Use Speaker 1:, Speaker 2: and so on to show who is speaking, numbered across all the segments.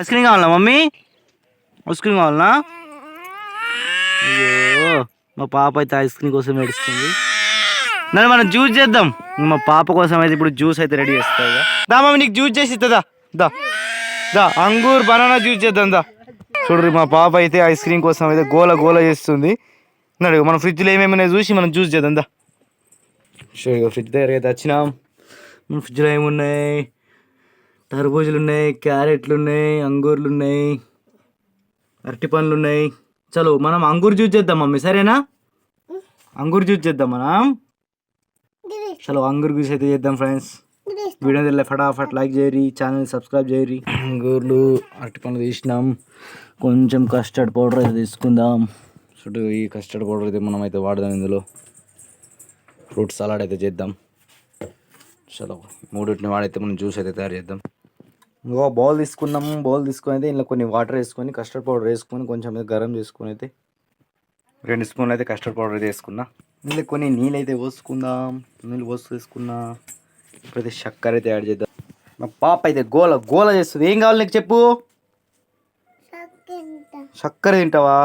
Speaker 1: Ice cream కావాలా mummy? Ice cream కావాలనా అయ్యో మా పాప అయితే ఐస్ క్రీమ్ కోసం ఏడుస్తుంది. నన్ను మనం జ్యూస్ చేద్దాం. మా పాప కోసం అయితే ఇప్పుడు జ్యూస్ అయితే రెడీ చేస్తా ఇక. దా మమ్మీ నీకు జ్యూస్ చేసి ఇస్తుందా దా. దా. అంగూర్ బనానా జ్యూస్ చేద్దాం దా. చూడరు మా పాప అయితే ఐస్ క్రీమ్ కోసం అయితే గోల గోల చేస్తుంది. నడు మన ఫ్రిడ్జ్లో ఏమేమి ఉన్నాయో చూసి మనం జ్యూస్ చేద్దాం దా. ఫ్రిడ్జ్ దగ్గర అయితే వచ్చినాం. మన ఫ్రిడ్జ్లో ఏమున్నాయి? టర్బూజులు ఉన్నాయి క్యారెట్లు ఉన్నాయి అంగూర్లు ఉన్నాయి అరటి పండ్లు ఉన్నాయి చలో మనం అంగూర్ జ్యూస్ చేద్దాం మమ్మీ? సరేనా? అంగూర్ జ్యూస్ చేద్దాం మనం? చలో అంగూర్ జ్యూస్ అయితే చేద్దాం ఫ్రెండ్స్. వీడియో తెలియ ఫటాఫట్ లైక్ చేయరి ఛానల్ సబ్స్క్రైబ్ చేయరి అంగూర్లు అరటి పండ్లు తీసినాం. కొంచెం కస్టర్డ్ పౌడర్ అయితే తీసుకుందాం. చుట్టూ ఈ కస్టర్డ్ పౌడర్ అయితే మనం అయితే వాడదాం ఇందులో. ఫ్రూట్ సలాడ్ అయితే చేద్దాం. చలో మూడింటిని వాడైతే మనం జ్యూస్ అయితే తయారు చేద్దాం. ఇంకో బౌల్ తీసుకున్నాం బౌల్ తీసుకొని అయితే ఇందులో కొన్ని వాటర్ వేసుకొని కస్టర్డ్ పౌడర్ వేసుకొని కొంచెం గరం చేసుకొని అయితే రెండు స్పూన్లు అయితే కస్టర్డ్ పౌడర్ అయితే వేసుకున్నా. ఇందులో కొన్ని నీళ్ళు అయితే పోసుకుందాం నీళ్ళు పోసి తీసుకున్నా ఇప్పుడైతే చక్కెర అయితే యాడ్ చేద్దాం. మా పాప అయితే గోల గోల చేస్తుంది. ఏం కావాలి నీకు చెప్పు? చక్కెర తింటావా?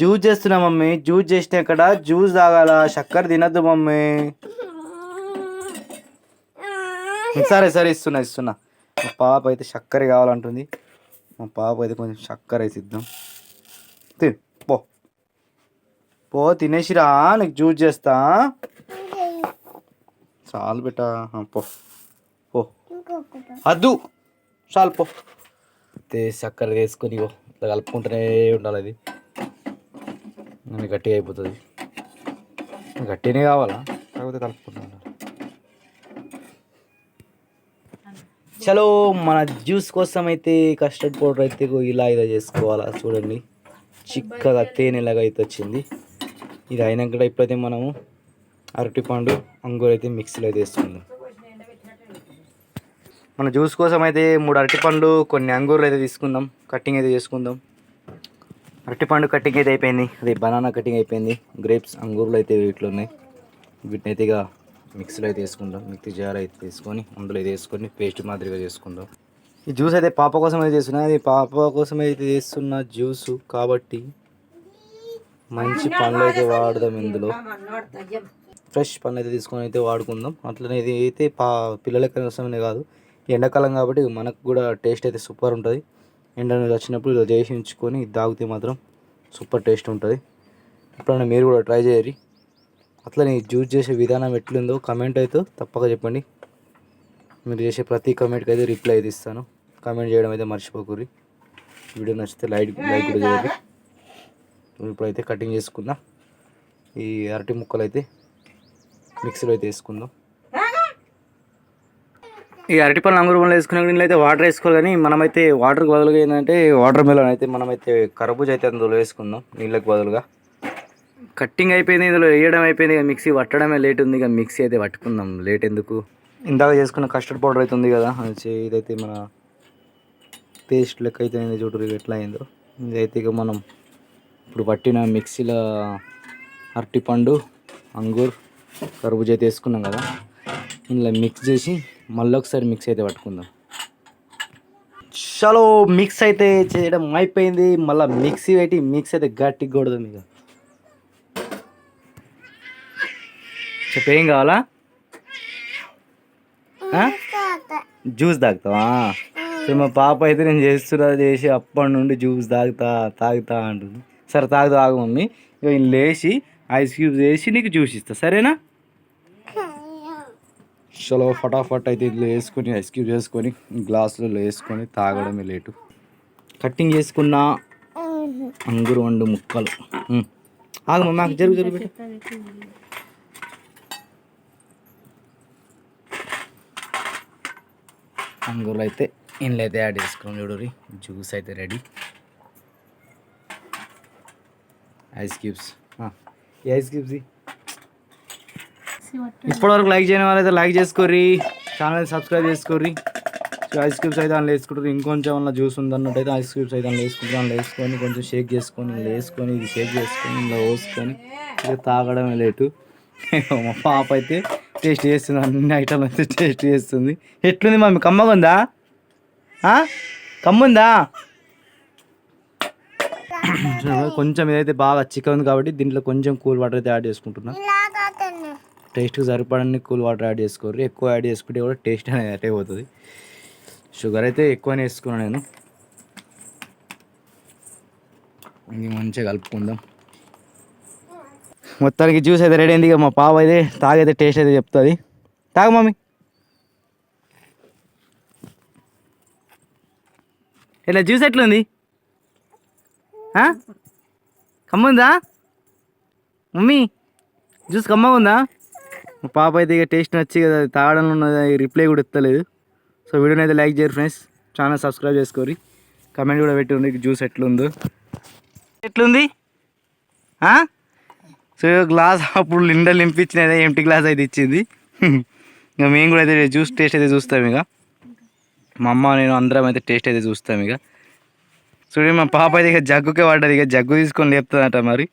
Speaker 1: జ్యూస్ చేస్తున్నా మమ్మీ. జ్యూస్ చేసిన ఇక్కడ జ్యూస్ తాగాల? చక్కెర తినద్దు మమ్మీ. సరే సరే ఇస్తున్నా ఇస్తున్నా. మా పాప అయితే చక్కెర కావాలంటుంది. మా పాప అయితే కొంచెం చక్కెర వేసి తిను పో. పో తినేసిరా నీకు జ్యూస్ చేస్తా. చాలు బెటా. పో. పో. అద్దు. చాలు పో. చక్కెర వేసుకొని ఇగో ఇట్లా కలుపుకుంటూనే ఉండాలి అది. గట్టిగా అయిపోతుంది. గట్టినే కావాలా? కాకపోతే కలుపుకుంటా. చలో మన జ్యూస్ కోసం అయితే కస్టర్డ్ పౌడర్ అయితే ఇలా ఇలా చేసుకోవాలా చూడండి. చిక్కగా తేనెలాగా అయితే వచ్చింది. ఇది అయినాక ఇప్పుడైతే మనము అరటిపండు అంగూరు అయితే మిక్సీలో అయితే వేసుకుందాం. మన జ్యూస్ కోసం అయితే మూడు అరటిపండ్లు కొన్ని అంగూర్లు అయితే తీసుకుందాం. కటింగ్ అయితే చేసుకుందాం. అరటిపండు కటింగ్ అయితే అయిపోయింది. అదే బనానా కటింగ్ అయిపోయింది. గ్రేప్స్ అంగూర్లు అయితే వీటిలో ఉన్నాయి. వీటిని అయితే ఇక మిక్సీలో అయితే వేసుకుందాం. మిక్సీ జార్ అయితే తీసుకొని అందులో అయితే వేసుకొని పేస్ట్ మాదిరిగా చేసుకుందాం. ఈ జ్యూస్ అయితే పాప కోసం అయితే చేస్తున్నా. అది పాప కోసం అయితే చేస్తున్న జ్యూస్ కాబట్టి మంచి పండ్లు అయితే వాడదాం ఇందులో. ఫ్రెష్ పండ్లు అయితే తీసుకొని అయితే వాడుకుందాం. అట్లనే ఇది అయితే పా పిల్లలకి కోసమనే కాదు. ఎండాకాలం కాబట్టి మనకు కూడా టేస్ట్ అయితే సూపర్ ఉంటుంది. ఎండ వచ్చినప్పుడు ఇలా చేసి ఉంచుకొని తాగితే మాత్రం సూపర్ టేస్ట్ ఉంటుంది. ఎప్పుడైనా మీరు కూడా ట్రై చేయరి అట్లనే ఈ జ్యూస్ చేసే విధానం ఎట్లుందో కమెంట్ అయితే తప్పక చెప్పండి. మీరు చేసే ప్రతి కమెంట్కి అయితే రిప్లై అయితే ఇస్తాను. కమెంట్ చేయడం అయితే మర్చిపోకూరి. వీడియో నచ్చితే లైక్ లైక్ కూడా చేయండి. ఇప్పుడైతే కటింగ్ చేసుకుందాం. ఈ అరటి ముక్కలు అయితే మిక్సీలో అయితే వేసుకుందాం. ఈ అరటి పళ్ళు అంగురు వేసుకునే నీళ్ళు అయితే వాటర్ వేసుకోవాలి కానీ మనమైతే వాటర్కి బదులుగా ఏంటంటే వాటర్ మెలన్ అయితే మనమైతే కర్బూజ అయితే అందులో వేసుకుందాం. నీళ్ళకి బదులుగా. కట్టింగ్ అయిపోయింది ఇందులో వేయడం అయిపోయింది ఇక మిక్సీ పట్టడమే లేట్ ఉంది ఇక మిక్సీ అయితే పట్టుకుందాం లేట్ ఎందుకు? ఇందాక చేసుకున్న కస్టర్డ్ పౌడర్ అయితే ఉంది కదా అది చే- ఇదైతే మన పేస్ట్ లెక్క అయితే అయింది చూడరు ఎట్లా అయిందో. ఇదైతే ఇక మనం ఇప్పుడు పట్టిన మిక్సీలో అరటిపండు అంగూర్ కర్బూజ అయితే వేసుకున్నాం కదా ఇందులో మిక్స్ చేసి మళ్ళీ ఒకసారి మిక్స్ అయితే పట్టుకుందాం. చలో మిక్స్ అయితే చేయడం అయిపోయింది మళ్ళీ మిక్సీ పెట్టి మిక్స్ అయితే గట్టిగా కొడదాం ఇక. చెప్పు ఏం కావాలా? జ్యూస్ తాగుతావా? సరే మా పాప అయితే నేను చేస్తున్నా చేసి అప్పటి నుండి జ్యూస్ తాగుతా తాగుతా అంటుంది. సరే తాగు తాగు మమ్మీ. ఇక లేచి ఐస్ క్యూబ్స్ వేసి నీకు జ్యూస్ ఇస్తా సరేనా? చలో ఫటాఫట్ అయితే ఇట్లా వేసుకొని ఐస్ క్యూబ్ వేసుకొని గ్లాసులలో వేసుకొని తాగడమే లేటు. కట్టింగ్ చేసుకున్న అంగురు వండు ముక్కలు. ఆగు మమ్మీ నాకు జరుగు జరుగు. అందులో అయితే ఇండ్లు అయితే యాడ్ చేసుకున్నాం చూడరి జ్యూస్ అయితే రెడీ. Ice cubes. ఈ ఐస్ క్యూబ్స్ ఇప్పటివరకు లైక్ చేయని వాళ్ళైతే లైక్ చేసుకోర్రి ఛానల్ సబ్స్క్రైబ్ చేసుకోర్రి సో ఐస్ క్యూబ్స్ అయితే అందులో వేసుకుంటారు. ఇంకొంచెం అన్న జ్యూస్ ఉందన్నట్టయితే ఐస్ క్యూబ్స్ అయితే అందులో వేసుకుంటారు. అందులో వేసుకొని కొంచెం షేక్ చేసుకొని వేసుకొని ఇది షేక్ చేసుకొని ఇందులో పోసుకొని ఇది తాగడమే లేటు. మా పాప అయితే టేస్ట్ చేస్తుంది అన్ని ఐటమ్ అయితే టేస్ట్ చేస్తుంది. ఎట్లుంది మమ్మీ? కమ్మగా ఉందా ఆ? కమ్ముందా? కొంచెం ఇదైతే బాగా చికెన్ ఉంది కాబట్టి దీంట్లో కొంచెం కూల్ వాటర్ అయితే యాడ్ చేసుకుంటున్నా. టేస్ట్కి సరిపడని కూల్ వాటర్ యాడ్ చేసుకోరు. ఎక్కువ యాడ్ చేసుకుంటే కూడా టేస్ట్ అనేది అటే పోతుంది షుగర్ అయితే ఎక్కువనే వేసుకున్నాను నేను. ఇది మంచిగా కలుపుకుందాం. మొత్తానికి జ్యూస్ అయితే రెడీ అయింది. ఇక మా పాప అయితే తాగైతే టేస్ట్ అయితే చెప్తుంది. తాగ మమ్మీ. ఇలా జ్యూస్ ఎట్లుంది? ఆ? కమ్ముందా? మమ్మీ జ్యూస్ కమ్మగా ఉందా మా పాప అయితే ఇక టేస్ట్ నచ్చి కదా తాగడంలో ఉన్నది రిప్లై కూడా ఇస్తలేదు. సో వీడియోని అయితే లైక్ చేయరు ఫ్రెండ్స్ ఛానల్ సబ్స్క్రైబ్ చేసుకోరి. కమెంట్ కూడా పెట్టి ఉంది జ్యూస్ ఎట్లుందో. ఎట్లుంది? ఆ? సో గ్లాస్ అప్పుడు నిండా నింపించిన ఎంటీ గ్లాస్ అయితే ఇచ్చింది. ఇంకా మేము కూడా అయితే జ్యూస్ టేస్ట్ అయితే చూస్తాం ఇక. మా అమ్మ నేను అందరం అయితే టేస్ట్ అయితే చూస్తాం ఇక. చూడండి మా పాప అయితే ఇక జగ్గుకే పడ్డది ఇక జగ్గు తీసుకొని లేపుతుందట మరి.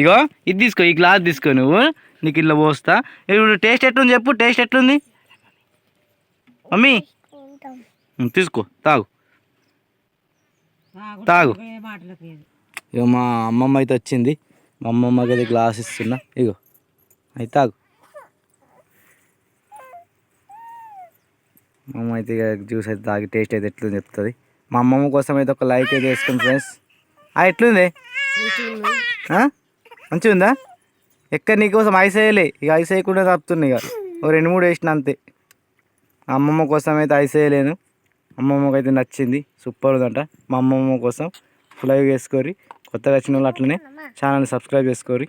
Speaker 1: ఇగో ఇది తీసుకో ఈ గ్లాస్ తీసుకో నువ్వు. నీకు ఇట్లా పోస్తా. ఇప్పుడు టేస్ట్ ఎట్లుంది చెప్పు టేస్ట్ ఎట్లుంది? మమ్మీ. తీసుకో తాగు. తాగు ఇక మా అమ్మమ్మ అయితే వచ్చింది. మా అమ్మమ్మకి అది గ్లాస్ ఇస్తున్నా. ఇగో అయితే తాగు. మా అమ్మ అయితే ఇక జ్యూస్ అయితే తాగి టేస్ట్ అయితే ఎట్లుంది చెప్తుంది. మా అమ్మమ్మ కోసం అయితే ఒక లైక్ అయితే వేసుకుంది ఫ్రెండ్స్ ఆ ఎట్లుంది? మంచిగా ఉందా? ఎక్కడ నీకోసం ఐస్ వేయలే. ఇక ఐస్ వేయకుండా తప్పుతుంది ఇక ఓ రెండు మూడు వేసిన అంతే. అమ్మమ్మ కోసం అయితే ఐస్ వేయలేను. అమ్మమ్మకి అయితే నచ్చింది. సూపర్ ఉందంట. మా అమ్మమ్మ కోసం. ఫ్లై వేసుకొని కొత్తగా వచ్చిన వాళ్ళు అట్లనే ఛానల్ సబ్స్క్రైబ్ చేసుకోరి